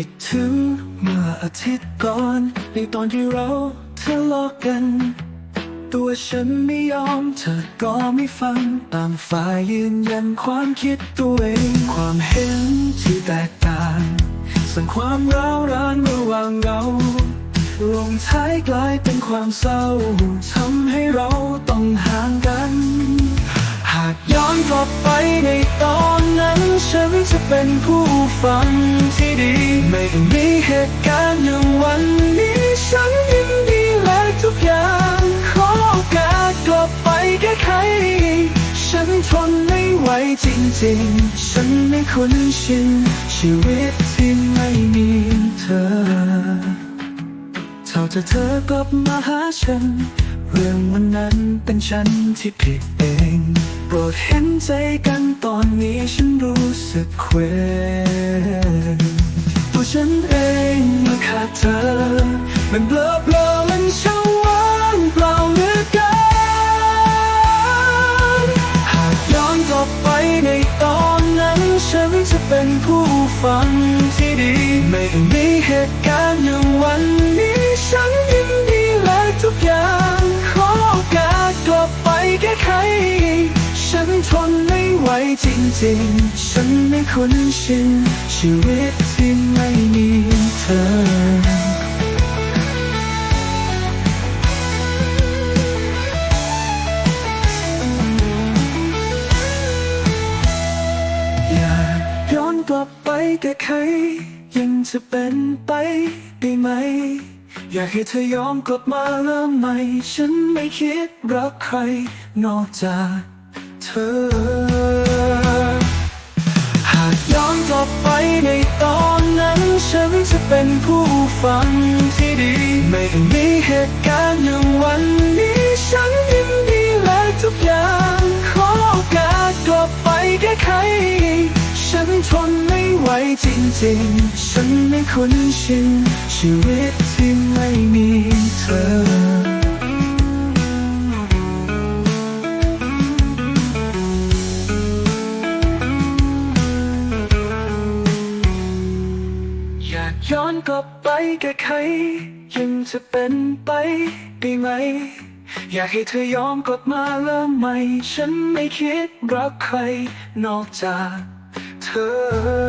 คิดถึงเมื่ออาทิตย์ก่อนในตอนที่เราทะเลาะกัน ตัวฉันไม่ยอมเธอก็ไม่ฟังต่างฝ่ายยืนยันความคิดตัวเองความเห็นที่แตกต่างสั่งความร้าวร้านระหว่างเราลงท้ายกลายเป็นความเศร้าทำให้เรา อนกลับไปในตอนนั้น ฉันจะเป็นผู้ฟังที่ดี ไม่มีเหตุการณ์อย่างวันนี้ฉันยินดีและทุกอย่างขอโอกาสกลับไปแก้ไข ฉันทนไม่ไหวจริงๆ ฉันไม่คุ้นชินชีวิตที่ไม่มีเธอ เท่าจะเธอกลับมาหาฉัน เรื่องวันนั้นเป็นฉันที่ผิดเอง รดเห็นใจกันตอนนี้ฉันรู้สึกเคว้งตัวฉันเองเมื่อขาดเธอ มันเบลอเบลอมันช่างว่างเปล่าเหลือเกินหากย้อนกลับไปในตอนนั้น ฉันจะเป็นผู้ฟังที่ดี ไม่มีเหตุการณ์อย่างวัน ฉันทนไม่ไหวจริงๆ ฉันไม่คุ้นชินชีวิตที่ไม่มีเธออยากย้อนกลับไปแก้ไขยังจะเป็นไปได้ไหม อยากให้เธอยอมกลับมาเริ่มใหม่ ฉันไม่คิดรักใครนอกจาก เธอ หากย้อนกลับไปในตอนนั้น ฉันจะเป็นผู้ฟังที่ดี ไม่มีเหตุการณ์อย่างวันนี้ ฉันยินดีและทุกอย่างขอโอกาสกลับไปแก้ไข ฉันทนไม่ไหวจริงๆ ฉันไม่คุ้นชินชีวิตที่ กลับไปแก้ไขยังจะเป็นไปได้ไหม อยากให้เธอยอมกลับมาเริ่มใหม่ ฉันไม่คิดรักใครนอกจากเธอ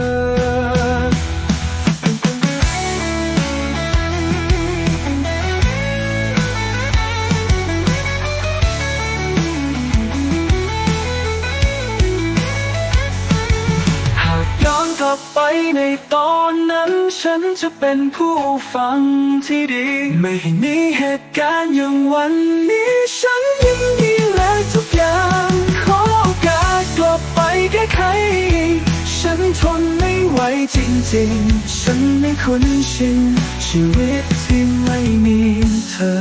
ในตอนนั้นฉันจะเป็นผู้ฟังที่ดี ไม่ให้มีเหตุการณ์อย่างวันนี้ ฉันยินดีและทุกอย่างขอโอกาสกลับไปแก้ไข ฉันทนไม่ไหวจริงๆ ฉันไม่คุ้นชินชีวิตที่ไม่มีเธอ